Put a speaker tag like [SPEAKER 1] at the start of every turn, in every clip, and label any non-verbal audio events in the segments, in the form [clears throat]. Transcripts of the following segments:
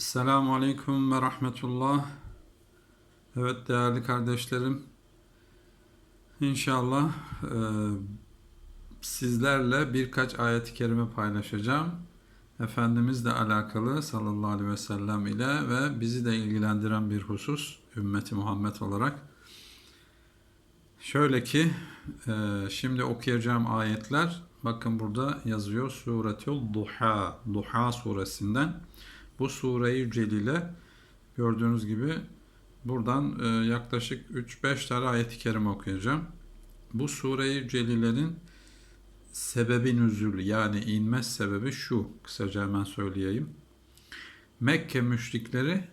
[SPEAKER 1] Esselamu Aleyküm ve Rahmetullah. Evet değerli kardeşlerim, İnşallah e, sizlerle birkaç ayet-i kerime paylaşacağım. Efendimizle alakalı sallallahu aleyhi ve sellem ile ve bizi de ilgilendiren bir husus, ümmeti Muhammed olarak. Şöyle ki, e, şimdi okuyacağım ayetler, bakın burada yazıyor Suretül Duha, Duha suresinden. Bu sureyi celile gördüğünüz gibi buradan e, yaklaşık 3-5 tane ayet-i kerime okuyacağım. Bu sureyi celilenin sebebi nüzulü yani inme sebebi şu kısaca hemen söyleyeyim. Mekke müşrikleri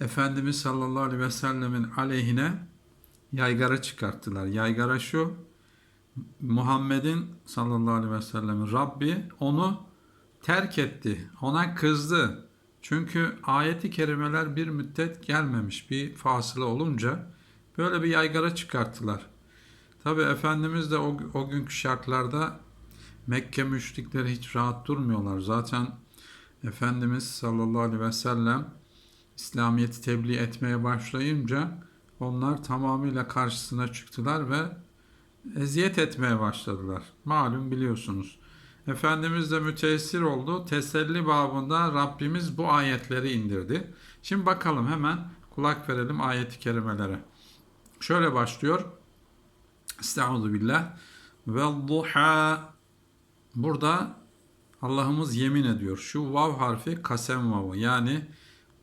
[SPEAKER 1] Efendimiz sallallahu aleyhi ve sellemin aleyhine yaygara çıkarttılar. Yaygara şu Muhammed'in sallallahu aleyhi ve sellemin Rabbi onu terk etti. Ona kızdı. Çünkü ayeti kerimeler bir müddet gelmemiş. Bir fasıla olunca böyle bir yaygara çıkarttılar. Tabi Efendimiz de o, o günkü şartlarda Mekke müşrikleri hiç rahat durmuyorlar. Zaten Efendimiz sallallahu aleyhi ve sellem İslamiyet'i tebliğ etmeye başlayınca onlar tamamıyla karşısına çıktılar ve eziyet etmeye başladılar. Malum biliyorsunuz. Efendimiz de müteessir oldu. Teselli babında Rabbimiz bu ayetleri indirdi. Şimdi bakalım hemen kulak verelim ayeti kerimelere. Şöyle başlıyor. Estaizu billah. Ve duha. Burada Allah'ımız yemin ediyor. Şu vav harfi kasem vavı. Yani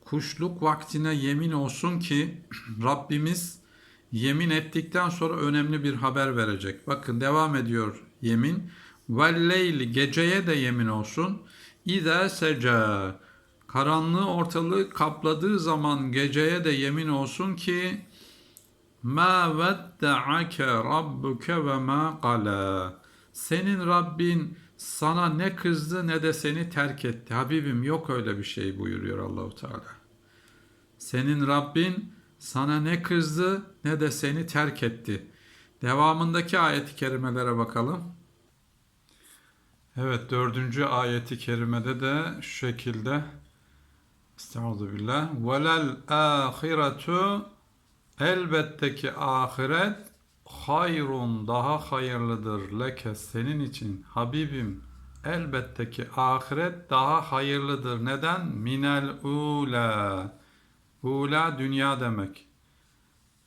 [SPEAKER 1] kuşluk vaktine yemin olsun ki [clears throat] Rabbimiz yemin ettikten sonra önemli bir haber verecek. Bakın devam ediyor yemin. Velleyli geceye de yemin olsun. İze seca karanlığı ortalığı kapladığı zaman geceye de yemin olsun ki ma vedda'ake rabbuke ve ma qala senin Rabbin sana ne kızdı ne de seni terk etti. Habibim yok öyle bir şey buyuruyor Allahu Teala. Senin Rabbin sana ne kızdı ne de seni terk etti. Devamındaki ayet-i kerimelere bakalım. Evet dördüncü ayeti kerimede de şu şekilde Estağfurullah billah. Velel ahiretu elbette ki ahiret hayrun daha hayırlıdır leke senin için Habibim elbette ki ahiret daha hayırlıdır. Neden? Minel ula. Ula dünya demek.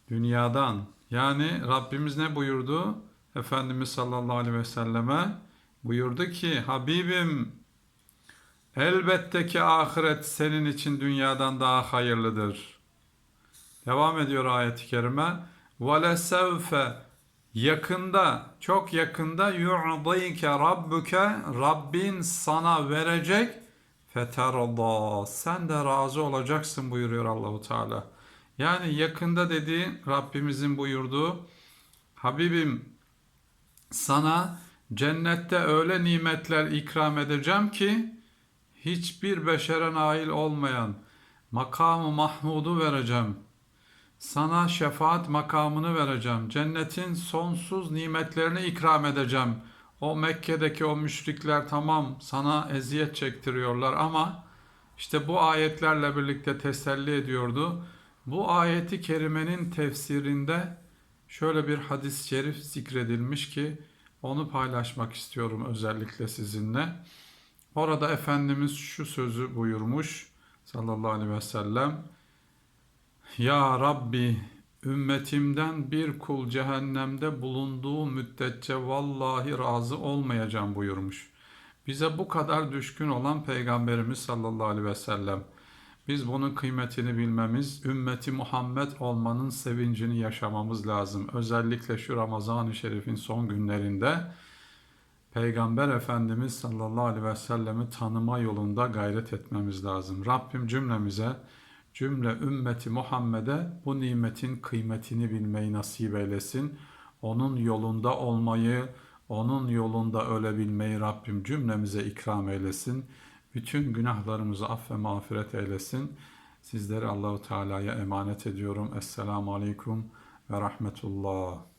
[SPEAKER 1] Dünyadan. Yani Rabbimiz ne buyurdu? Efendimiz sallallahu aleyhi ve selleme buyurdu ki Habibim elbette ki ahiret senin için dünyadan daha hayırlıdır. Devam ediyor ayet-i kerime. وَلَسَوْفَ Yakında, çok yakında yu'dike rabbuke Rabbin sana verecek feterda sen de razı olacaksın buyuruyor Allahu Teala. Yani yakında dediği Rabbimizin buyurduğu Habibim sana Cennette öyle nimetler ikram edeceğim ki hiçbir beşere nail olmayan makamı mahmudu vereceğim. Sana şefaat makamını vereceğim. Cennetin sonsuz nimetlerini ikram edeceğim. O Mekke'deki o müşrikler tamam sana eziyet çektiriyorlar ama işte bu ayetlerle birlikte teselli ediyordu. Bu ayeti kerimenin tefsirinde şöyle bir hadis-i şerif zikredilmiş ki onu paylaşmak istiyorum özellikle sizinle. Orada Efendimiz şu sözü buyurmuş sallallahu aleyhi ve sellem. Ya Rabbi ümmetimden bir kul cehennemde bulunduğu müddetçe vallahi razı olmayacağım buyurmuş. Bize bu kadar düşkün olan Peygamberimiz sallallahu aleyhi ve sellem. Biz bunun kıymetini bilmemiz, ümmeti Muhammed olmanın sevincini yaşamamız lazım. Özellikle şu Ramazan-ı Şerif'in son günlerinde Peygamber Efendimiz sallallahu aleyhi ve sellemi tanıma yolunda gayret etmemiz lazım. Rabbim cümlemize, cümle ümmeti Muhammed'e bu nimetin kıymetini bilmeyi nasip eylesin. Onun yolunda olmayı, onun yolunda ölebilmeyi Rabbim cümlemize ikram eylesin. Bütün günahlarımızı aff ve mağfiret eylesin. Sizleri Allahu Teala'ya emanet ediyorum. Esselamu Aleyküm ve Rahmetullah.